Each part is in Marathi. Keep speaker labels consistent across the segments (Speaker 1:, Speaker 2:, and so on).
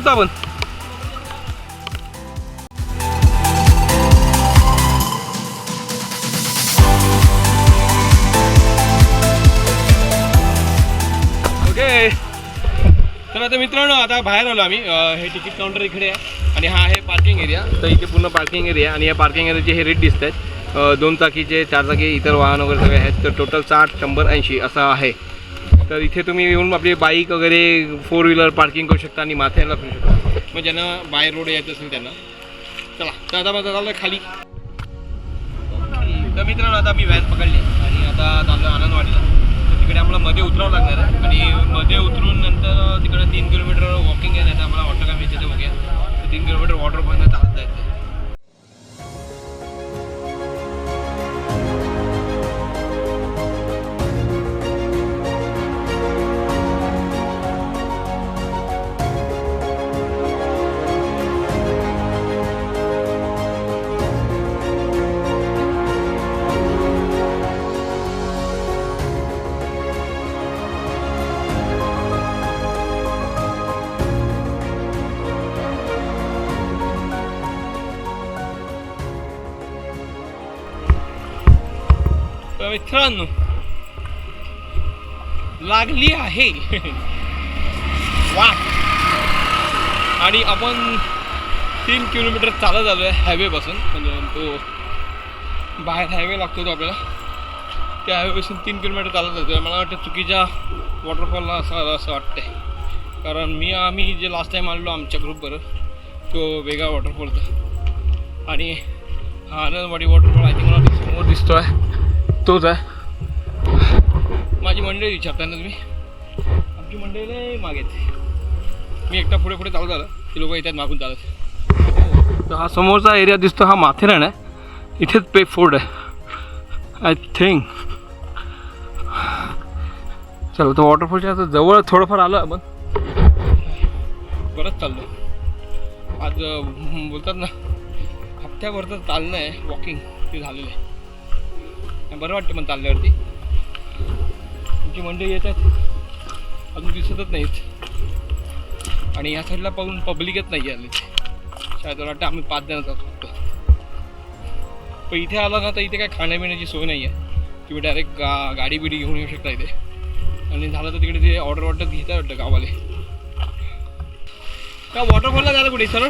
Speaker 1: शकतो आपण. ओके. तर आता मित्रांनो आता बाहेर आलो आम्ही. हे तिकीट काउंटर इकडे आहे. आणि हा आहे पार्किंग एरिया तर इथे पूर्ण पार्किंग एरिया आणि या पार्किंग एरियाचे हे रेट दिसत आहेत दोन चाकीचे चार चाकी इतर वाहन वगैरे सगळे आहेत. तर टोटल साठ शंभर ऐंशी असं आहे. तर इथे तुम्ही येऊन आपली बाईक वगैरे फोर व्हीलर पार्किंग करू शकता आणि माथ्याला फिरू शकता. मग ज्यांना बाय रोड यायचं असेल त्यांना. चला तर आता माझं चाललं खाली. तर मित्रांनो आता मी व्हॅन पकडली आणि आता चाललो आनंदवाडीला. तर तिकडे आम्हाला मध्ये उतरावं लागणार आहे. आणि मध्ये उतरून नंतर तिकडे तीन किलोमीटर वॉकिंग आहे नाही तर आम्हाला वॉटर का मी तिथे बघूया तीन किलोमीटर वॉटर पॉईंट चालत जायचं मित्रांनो लागली आहे. वा आणि आपण तीन किलोमीटर चालत आलो आहे हायवेपासून. म्हणजे तो बाहेर हायवे लागतो तो आपल्याला. त्या हायवेपासून तीन किलोमीटर चालत जातो मला वाटतं चुकीच्या वॉटरफॉलला असं असं वाटतंय. कारण मी आम्ही जे लास्ट टाईम आलेलो आमच्या ग्रुपवर तो वेगळा वॉटरफॉलचा आणि हा आनंदवाडी वॉटरफॉल आय थिंक मला समोर दिसतो आहे तोच आहे. माझी मंडळी विचारताय ना तुम्ही. आमची मंडळी मागे. मी एकटा पुढे पुढे चालत आलं. ते लोक येतात मागून चालत. तर हा समोरचा एरिया दिसतो हा माथेरान आहे. इथेच पे फोर्ड आहे. आय थिंक चलो तो वॉटरफॉलच्या आता जवळ थोडंफार आलं आपण. परत चाललो. आज बोलतात ना हप्त्याभर तर चालणं आहे वॉकिंग ते झालेलं आहे. बरं वाटतं पण चालल्यावरती तुमची मंडळी येतात अजून दिसतच नाहीत. आणि या साईडला पाहून पब्लिकच नाही आले शायद वाटतं आम्ही पाच जण जातो फक्त. पण इथे आला ना तर इथे काय खाण्यापिण्याची सोय नाही आहे तुम्ही डायरेक्ट गा गाडी बिडी घेऊन येऊ शकता इथे. आणि झालं तर तिकडे ते ऑर्डर ऑर्डर घेता वाटतं गावाले. का वॉटरफॉलला जायला कुठे? सरळ?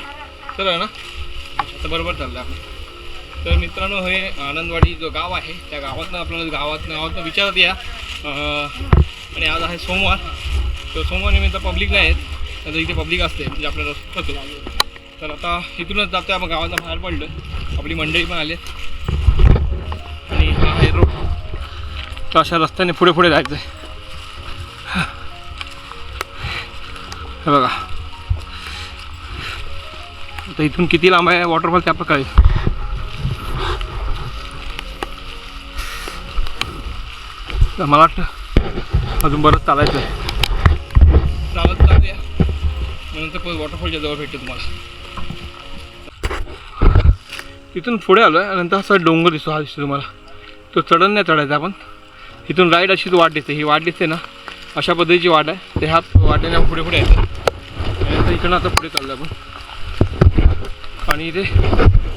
Speaker 1: सरळ ना? अच्छा तर बरोबर चाललं आपण तर मित्रांनो हे आनंदवाडी जो गाव आहे त्या गावातनं आपल्याला गावात गावातनं विचारत या. आणि आज आहे सोमवार. तर सोमवार निमित्त पब्लिक नाही आहेत. तर इथे पब्लिक असते म्हणजे आपल्याला होतो. तर आता इथूनच जातो आपण गावातनं बाहेर पडलो आपली मंडळी पण आले आणि हा आहे रोड तर अशा रस्त्याने पुढे पुढे जायचं आहे हे बघा. आता इथून किती लांब आहे? वॉटरफॉल त्या कळेल तर मला वाटतं अजून बरंच चालायचं आहे. चालत चालूया नंतर वॉटरफॉलच्या जवळ भेटते तुम्हाला. तिथून पुढे आलो आहे नंतर असा डोंगर दिसतो हा दिसतो तुम्हाला. तो चढण नाही चढायचा आपण. इथून राईट अशीच वाट दिसते. ही वाट दिसते ना अशा पद्धतीची वाट आहे. ते ह्या वाटेने आपण पुढे पुढे यायचं आणि इकडनं आता पुढे चाललो आपण. आणि इथे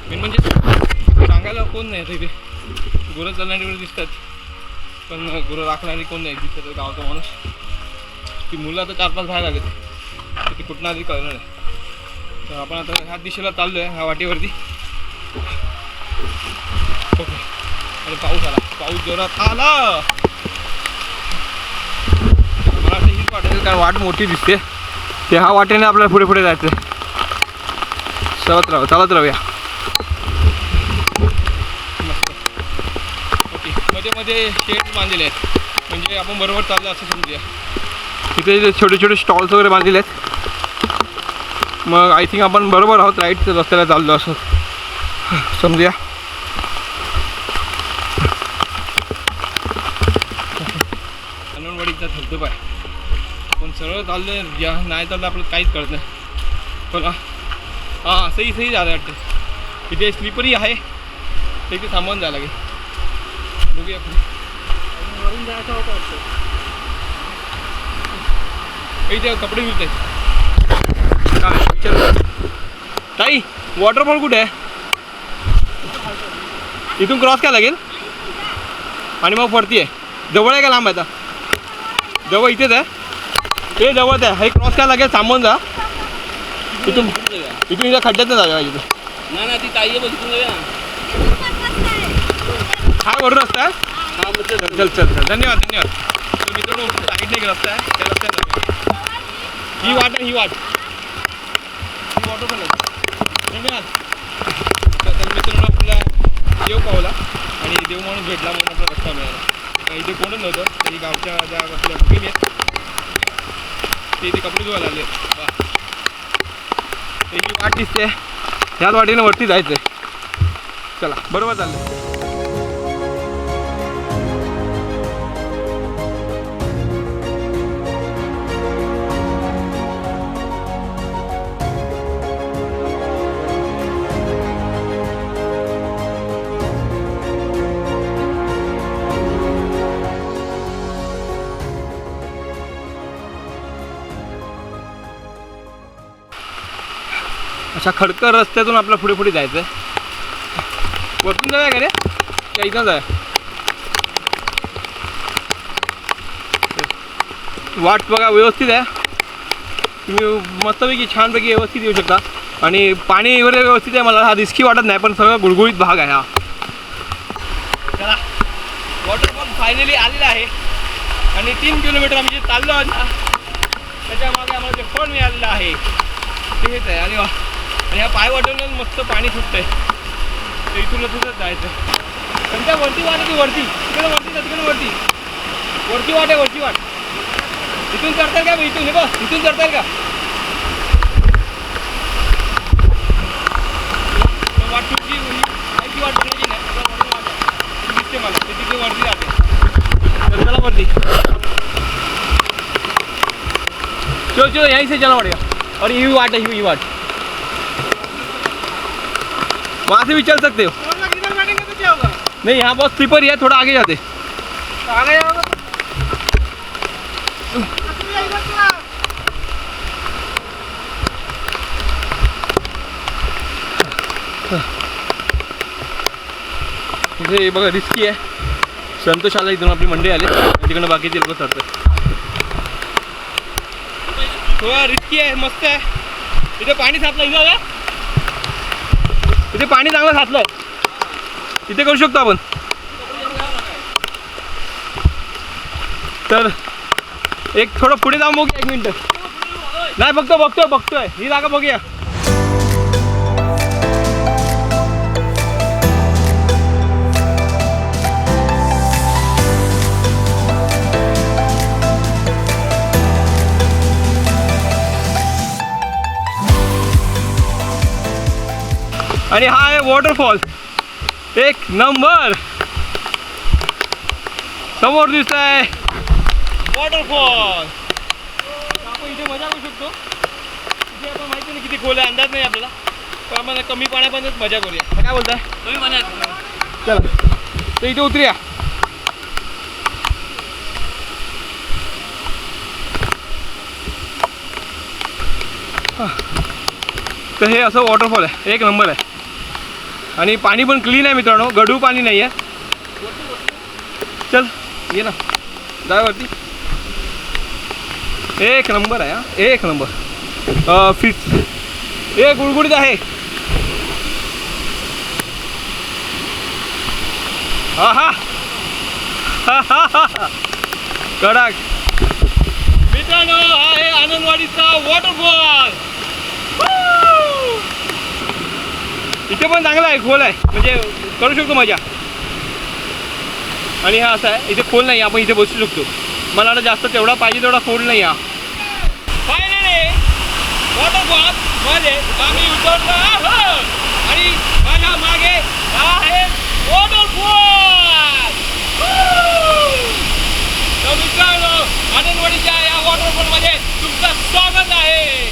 Speaker 1: मेन म्हणजे सांगायला कोण नाही आता इथे. गुरं चालणारी दिसतात. पण गुरं राखणारी कोण नाही? दिसत गावचा माणूस. ती मुलं आता चार पाच बाहेर आलेत. तर ती कुठं आधी कळणार नाही. तर आपण आता ह्या दिशेला चाललो आहे ह्या वाटेवरती. ओके. आणि पाऊस आला. पाऊस जोरात आला. मला असं हीच वाटेल कारण वाट मोठी दिसते. ते ह्या वाटेने आपल्याला पुढे पुढे जायचं आहे चालत राहू चालत राहूया मस्त ओके मध्ये शेड बांधलेले आहेत. म्हणजे आपण बरोबर चाललं असं समजूया. जे छोटे छोटे स्टॉल्स वगैरे बांधलेले आहेत. मग आय थिंक आपण बरोबर आहोत राईट रस्त्याला चाललो असं. समजूया. अंगणवाडीचा धबधबा आहे. पण सरळ चाललं ज्या नाही चाललं आपलं काहीच कळत नाही. पण हां असंही इथंही झालं वाटतं. इथे स्लिपरी आहे. इथे थांबवून जायला लागेल. बघूया
Speaker 2: वरून जायचं होतं
Speaker 1: इथे कपडे धुते ताई वॉटरफॉल कुठे आहे? इथून क्रॉस काय लागेल? आणि मग वरती आहे. जवळ आहे का लांब आहे आता? जवळ इथेच आहे? ते जवळच आहे. हे क्रॉस काय लागेल थांबून जा. इथून इथून इथं खड्ड्यात नाही जागा
Speaker 2: नाही ती ताई आहे बघ
Speaker 1: हा वरून रस्ता आहे?
Speaker 2: हा
Speaker 1: चल चल चल. धन्यवाद धन्यवाद. तर मित्रांनो साईडने एक रस्ता आहे. त्या रस्त्यात ही वाट आहे ही वाट. ही वॉटरफॉल पण धन्यवाद. तर मित्रांनो आपला देव पावला आणि देव माणूस भेटला म्हणून आपला रस्ता मिळाला. इथे कोणच नव्हतं तरी गावच्या ज्या आपल्या भगिनी आहेत ते इथे कपडे धुवायला आले. वा. ही वाट दिसते. ह्याच वाटेने वरती जायचं आहे चला बरोबर चाललं अशा खडकर रस्त्यातून आपलं पुढे पुढे जायचं आहे वरतून जाऊया का रे? का इथं जाय वाट बघा व्यवस्थित आहे. तुम्ही मस्तपैकी छानपैकी व्यवस्थित येऊ शकता. आणि पाणी वगैरे व्यवस्थित आहे मला हा रिस्की वाटत नाही पण सगळं गुळगुळीत भाग आहे हा. चला. वॉटरफॉल फायनली आलेला आहे. आणि तीन किलोमीटर आम्ही जे चाललो आहोत त्याच्यामागे आम्हाला जे फळ मिळालेलं आहे तेच आहे. अरे वा. ह्या पाय वाटूनच मस्त पाणी सुटतंय. तर इथून तिथं जायचं. पण त्या वरती वाट आहे ती वरती. तिकडे वरती जा तिकडे वरती. वरती वाट आहे वरती वाट. इथून चढता का? इथून हे बघ इथून चढता का? वाट वाट नाही वरती वाट आहे. दिसते मला ते तिथे वरती जाते. तर चला वरती. चलो चलो यहीं से चला पड़ेगा और ये वाट है ये वाट. वहाँ से भी चल सकते हो। नहीं, यहाँ बहुत स्लीपर ही है, थोड़ा आगे जाते।
Speaker 2: आगे
Speaker 1: बघा रिस्की आहे संतोष आला इथून आपली मंडळी आले तिकडनं बाकीचे लोक चढतात थोडा रिस्की आहे मस्त आहे इथे पाणी साचलं इथं. इथे पाणी चांगलं साचलंय. आहे इथे करू शकतो आपण. तर एक थोडं पुढे जाऊन बघूया एक मिनटं. नाही बघतो बघतोय बघतोय. ही जागा बघूया. आणि हा आहे वॉटरफॉल एक नंबर. समोर दिसत आहे वॉटरफॉल आपण इथे मजा करू शकतो. इथे आपण माहिती नाही किती खोल आहे अंदाज नाही आपल्याला. पण आपण कमी पाण्यापर्यंत मजा करूया. काय बोलताय?
Speaker 2: तुम्ही म्हणत
Speaker 1: चला. तर इथे उतरूया. हा. तर हे असं वॉटरफॉल आहे. एक नंबर आहे. आणि पाणी पण क्लीन आहे मित्रांनो. गढू पाणी नाही आहे चल ये ना. जायवरती एक नंबर आहे हा. एक नंबर. फिट ए गुडगुडीत आहे. हा हा. हा हा हा हा. कडक. मित्रांनो हा आहे आनंदवाडीचा वॉटरफॉल इथे पण चांगला आहे खोल आहे. म्हणजे करू शकतो मजा. आणि हा असा आहे इथे खोल नाही आपण इथे बसू शकतो. मला वाटतं जास्त तेवढा पाहिजे तेवढा खोल नाही हा. फायनली वॉटरफॉलमध्ये आम्ही उतरलो आहोत आणि माझ्या मागे आहे वॉटरफॉल तर मित्रांनो आनंदवाडीच्या या वॉटरफॉलमध्ये तुमचं स्वागत आहे.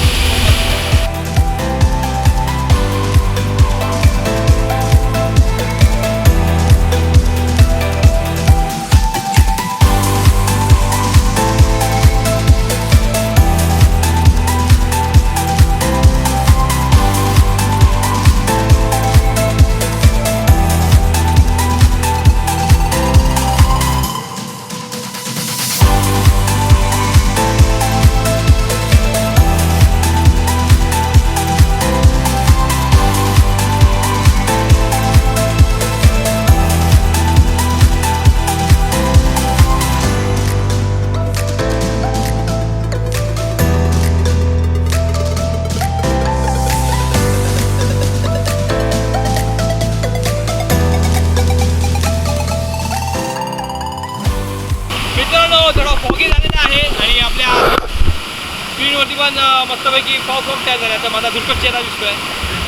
Speaker 1: पण मस्तपैकी पाऊस फॉग तयार झाला. तर माझा दुर्गम चेहरा दिसतोय.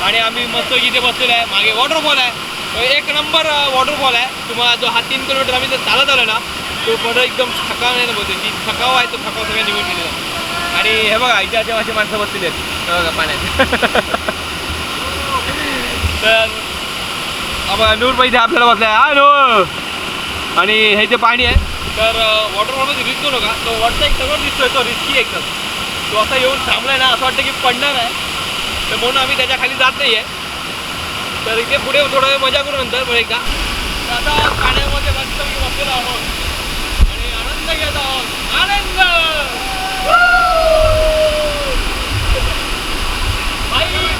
Speaker 1: आणि आम्ही मस्त इथे बसलेलो आहे मागे वॉटरफॉल आहे. एक नंबर वॉटरफॉल आहे. तुम्हाला जो हा तीन किलोमीटर आम्ही जर चालत आलो ना तो परत एकदम थकाव नाही ना बोलते. ती थकाव आहे तो थकाव सगळ्या निघून गेलेला आणि हे बघा इथे असे अशी माणसं बसलेली आहेत. हे बघा पाण्यात. तर आपण नूर पैसे आपल्याला बसलाय. आहे नूर! आणि हे जे पाणी आहे. तर वॉटरफॉलमध्ये रिस्क नका. तो वरचा एक सगळं दिसतोय तो रिस्की एकदम. तो असा येऊन थांबलाय ना असं वाटतं की पडणार आहे. तर म्हणून आम्ही त्याच्याखाली जात नाही आहे तर इथे पुढे थोडा वेळ मजा करू नंतर बरं का आता पाण्यामध्ये मस्त बसलेलो आहोत. आणि आनंद घेत आहोत. आनंद!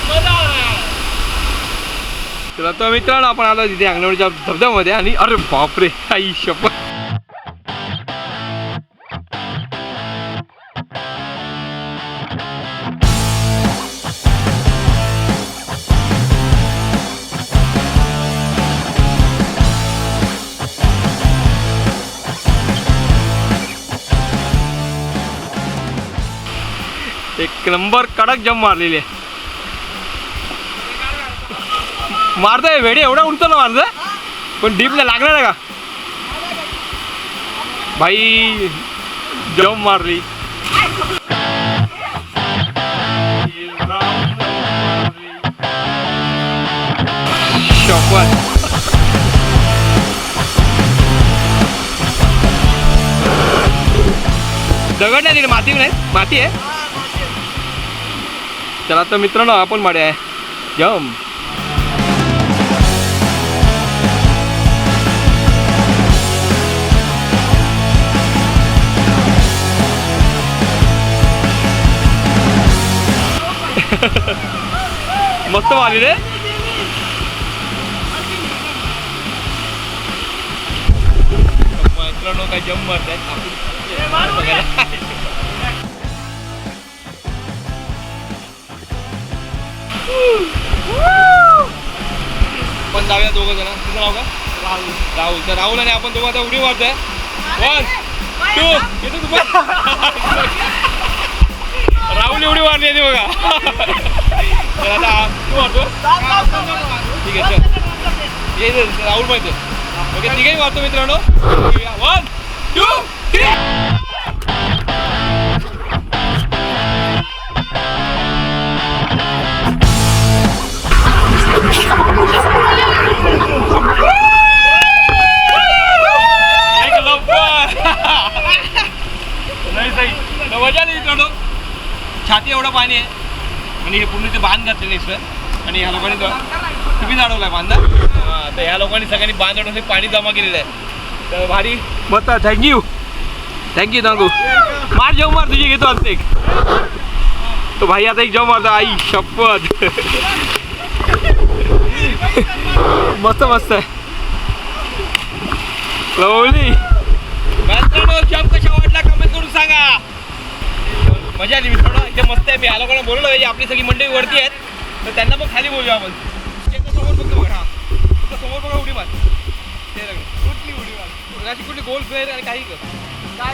Speaker 1: मजा तर आता मित्रांनो आपण आलो तिथे अंगणवाडीच्या धबधब्यामध्ये आणि अरे बापरे आई शपथ. नंबर कडक जम मारलेली आहे. मारतोय वेडी एवढा उंचला मारत पण डीपला लागणार आहे का? भाई जम मारली. शपथ दगड नाही माती नाही माती आहे. चला तर मित्रांनो आपण माड्या आहे. जम मस्त मारली रे. मित्रांनो काय जम मारत आहेत बघायला. पण जाऊया दोघं जण. तुझं नाव का राहुल. राहुल. तर राहुल आणि आपण दोघं आता उडी मारतोय. वन टू येतो तू. राहुल एवढी मारली आहे ती बघा. तर आता तू मारतो ठीक आहे चल. ये राहुल माहिती ओके तिघही मारतो मित्रांनो. वन टू थ्री आणि हे पूर्ण ते बांध घातलेले सर आणि ह्या लोकांनी तुम्ही जाणवलाय बांधा हां, तर ह्या लोकांनी सगळ्यांनी बांध अडवून हे पाणी जमा केलेलं आहे. तर भारी. मस्त थँक्यू थँक्यू थँक्यू मार जेव मार तुझी घेतो एक. तो भाई आता एक जेव मारतो आई शपथ. मस्त मस्त. आहे लवली कशा वाटला कमेंट करून सांगा. मजा आली मी थोडं इथे मस्त आहे मी आलो कोणा बोललो पाहिजे आपली सगळी मंडळी वरती आहेत तर त्यांना पण खाली बोलूया आपण त्याच्यासमोर फक्त बघा हा. समोर बघा उडी मार ते कुठली उडी मार अशी कुठली गोल फेर आणि काही काय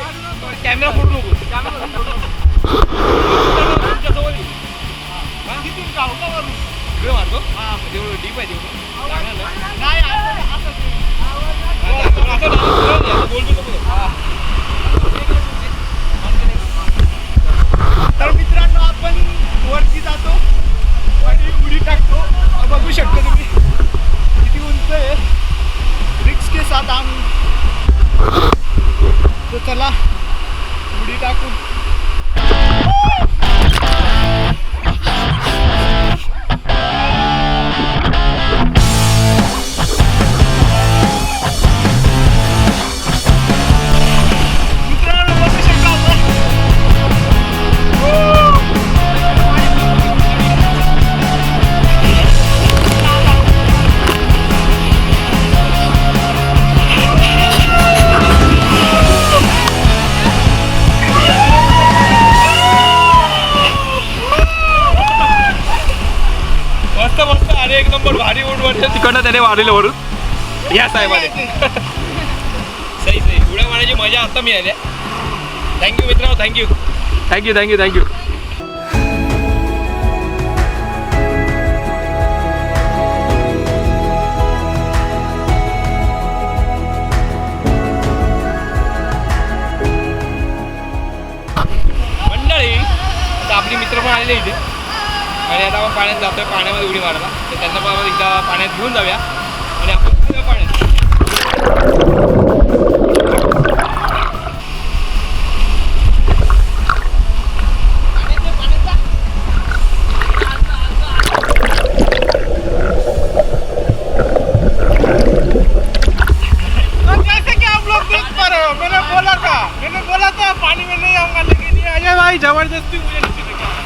Speaker 1: कॅमेरा फोडू नको कॅमेरा तुमच्यासमोर ये. हा? तेवढं डीप आहे तेवढं नाही. आता- आता- आता गोल नको हां
Speaker 2: तर मित्रांनो आपण वरती जातो आणि उडी टाकतो. बघू शकतो तुम्ही किती उंच आहे. रिक्स के साथ हम तो चला उडी
Speaker 1: टाकून. वाढलेलं वरून. या साहेबाने सही सही उड्या मारण्याची मजा आता मिळाली थँक्यू मित्रांनो थँक्यू थँक्यू थँक्यू थँक्यू मंडळी आता आपली मित्र पण आलेले इथे. आणि आता आपण पाण्यात जातोय पाण्यामध्ये उडी मारायला. तर त्यांना पण आपण एकदा पाण्यात घेऊन जाऊया.
Speaker 2: जबरदस्ती मुझे नीचे लेके आया।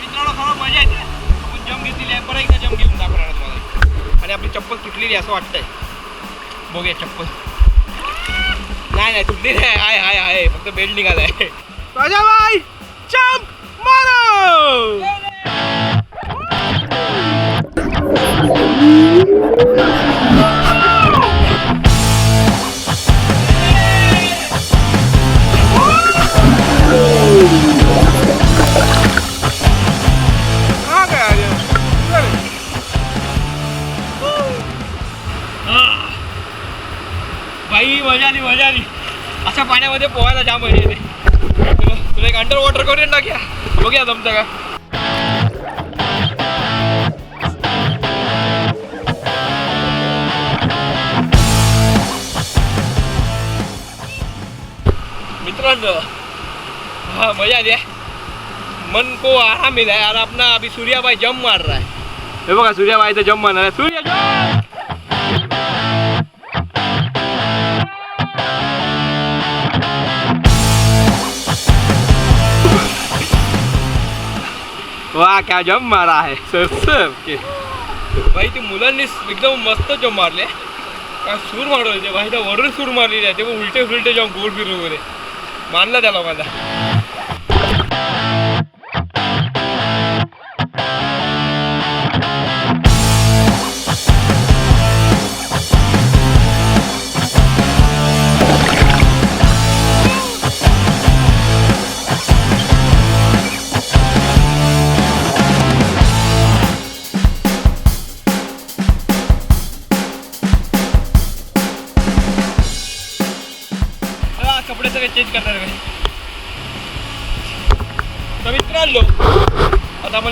Speaker 1: मित्रांनो खरं मजा येते आपण जम घेतलेली आहे परत एकदा जम घेऊन दाखवणार तुम्हाला. आणि आपली चप्पल तुटलेली असं वाटतंय. बघूया चप्पल. नाही नाही तुटलेली आहे आहे आहे आहे फक्त बेल्ट निघालाय.
Speaker 2: तो अजय भाई मारो
Speaker 1: मजा आली मजा आली अशा पाण्यामध्ये पोहायला जाम मजा येते. तुला एक अंडर वॉटर करून टाक्या. बघूया जमतं का? मित्रांनो हा मजा आली है मन को आराम मिला है और अपना अभी सूर्याबाई जम मार रहा है हे बघा सूर्या भाई जम मारणार आहे. सूर्य क्या जम मारा आहे सर सर के भाई ते मुलांनी एकदम मस्त जम मारले. काय सूर मारवले ते? भाई त्या वरून सूर मारलेली आहे. ते उलटे फुलटे जाऊन गोड फिरून वगैरे मानला त्याला माझा.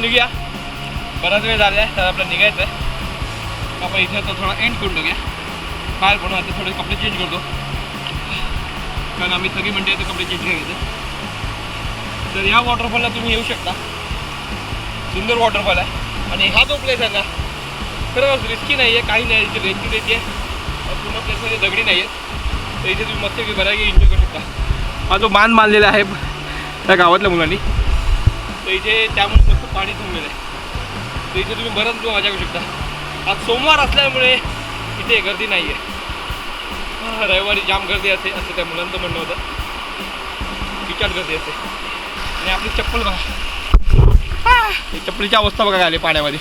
Speaker 1: निघूया. बराच वेळ झाला आहे तर आपल्याला निघायचं आहे. आपण इथे तो थोडा एंड करून टाकूया बाहेर पडून आता थोडे कपडे चेंज करतो. कारण आम्ही सगळी मंडळी आता कपडे चेंज करायचे तर ह्या वॉटरफॉलला तुम्ही येऊ शकता. सुंदर वॉटरफॉल आहे. आणि हा जो प्लेस आहे ना खरंच रिस्की नाही आहे काही नाही इथे रेंज देते आहे पूर्ण प्लेसमध्ये दगडी नाही आहे तर इथे तुम्ही मस्त बऱ्यापैकी एन्जॉय करू शकता. हा जो मान मानलेला आहे त्या गावातल्या मुलांनी. तर इथे त्यामुळे पाणी तुंबलेलं आहे तर इथे तुम्ही बरंच मजा करू शकता. आज सोमवार असल्यामुळे इथे गर्दी नाही आहे रविवारी जाम गर्दी असते असं त्या मुलांचं म्हणणं होतं. विचार गर्दी असते आणि आपली चप्पल बघा. हा, चप्पलीची अवस्था बघा आली पाण्यामध्ये.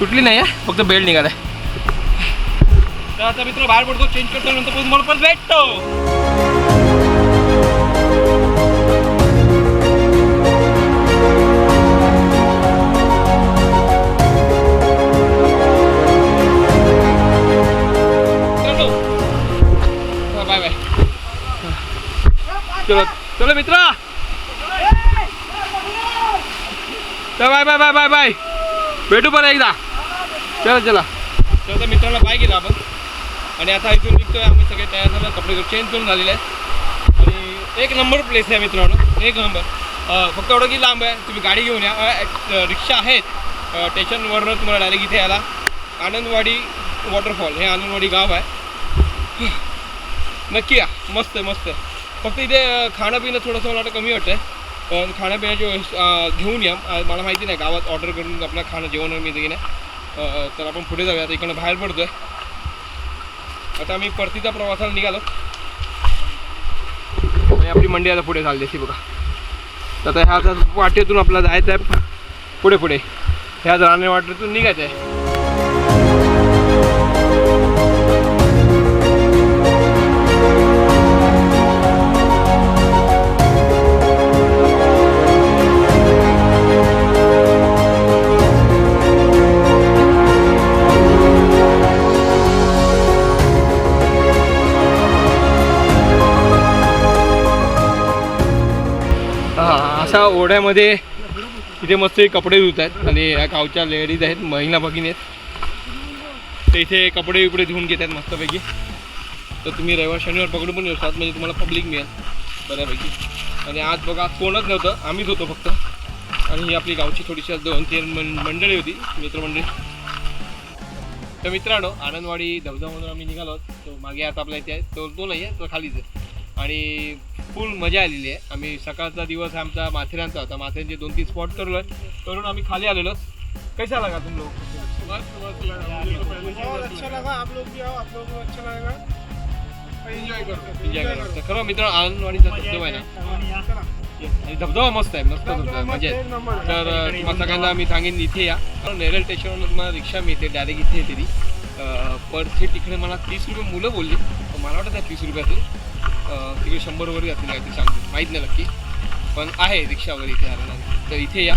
Speaker 1: तुटली नाही आहे फक्त बेल्ट निघाला तर आता मित्र बाहेर पडतो. चेंज करतो नंतर पण मला पण भेटतो. चला bye bye bye bye bye. भेटू परत एकदा. चला चला. तर मित्राला मित्रांना बाय गेला आपण. आणि आता इथून निघतोय आम्ही सगळे तयार झालं. कपडे चेंज करून झालेले आहेत. आणि एक नंबर प्लेस आहे मित्रांनो. एक नंबर फक्त एवढं की लांब आहे. तुम्ही गाडी घेऊन या. एक, रिक्षा आहेत. स्टेशनवरनं तुम्हाला डायरेक्ट इथे यायला. आनंदवाडी वॉटरफॉल हे आनंदवाडी गाव आहे. नक्की या. मस्त आहे मस्त आहे. फक्त इथे खाणं पिणं थोडंसं मला वाटतं कमी वाटतं पण खाण्यापिण्याची व्यवस्था घेऊन या. मला माहिती नाही गावात ऑर्डर करून आपलं खाणं जेवण मिळतं की नाही. तर आपण पुढे जाऊया. आता इकडनं बाहेर पडतोय. आता आम्ही परतीच्या प्रवासाला निघालो. आणि आपली मंडी आता पुढे चालली अशी बघा. तर आता ह्या वाटेतून आपला जायचं आहे पुढे पुढे ह्या जाण्या वाटेतून निघायचं आहे असा ओढ्यामध्ये इथे मस्त कपडे धुत आहेत आणि या गावच्या लेडीज आहेत महिला भगिनी आहेत. ते इथे कपडे विपडे धुवून घेत आहेत मस्तपैकी. तर तुम्ही रविवार शनिवार पकडून पण येऊ शकतात म्हणजे तुम्हाला पब्लिक मिळेल बऱ्यापैकी. आणि आज बघा आज कोणच नव्हतं आम्हीच होतो फक्त. आणि ही आपली गावची थोडीशी आज दोन तीन मंडळी होती मित्रमंडळी. तर मित्रांनो आनंदवाडी धबधबामधून आम्ही निघालो तो मागे आता आपल्या इथे आहे तो तो नाही आहे तो खालीच आहे. आणि फुल मजा आलेली आहे. आम्ही सकाळचा दिवस आमचा माथेरानचा होता. माथेरानचे दोन तीन स्पॉट करलो करून आम्ही खाली आलेलो. कैसा लगा तुम लोग
Speaker 2: मस्त मस्त लगा मुझे तो पहले से बहुत अच्छा लगा. आप लोग भी आओ आप लोगों को अच्छा लगेगा एंजॉय करो.
Speaker 1: एन्जॉय करा. तर खरं मित्र आनंदवाडीचा धबधबा आहे ना. आणि धबधबा मस्त आहे. मस्त धबधबा आहे. मजा आहे.
Speaker 2: आहे.
Speaker 1: तर तुम्हाला सगळ्यांना मी सांगेन इथे या. नेरळ स्टेशनवर तुम्हाला रिक्षा मिळते. डायरेक्ट इथे येते ती. पर ते तिकडे मला तीस रुपये मुलं बोलली. मला वाटतं त्या तीस रुपये असेल तिकडे शंभर वगैरे असेल काय ते सांगतो माहीत नाही नक्की. पण आहे रिक्षा वगैरे इथे आलेला तर इथे या.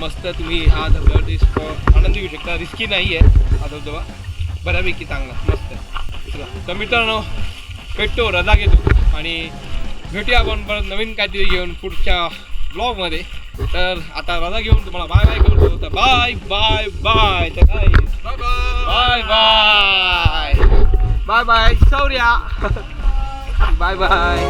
Speaker 1: मस्त तुम्ही हा धबधबा आनंद घेऊ शकता. रिस्की नाही आहे हा धबधबा. बऱ्यापैकी चांगला. मस्त. चला. तर मित्रांनो भेटतो. रजा घेतो. आणि भेटूया आपण परत नवीन काहीतरी घेऊन पुढच्या ब्लॉगमध्ये तर आता रजा घेऊन तुम्हाला बाय बाय करतो. तर बाय बाय बाय तर काय bye bye bye bye Shaurya bye bye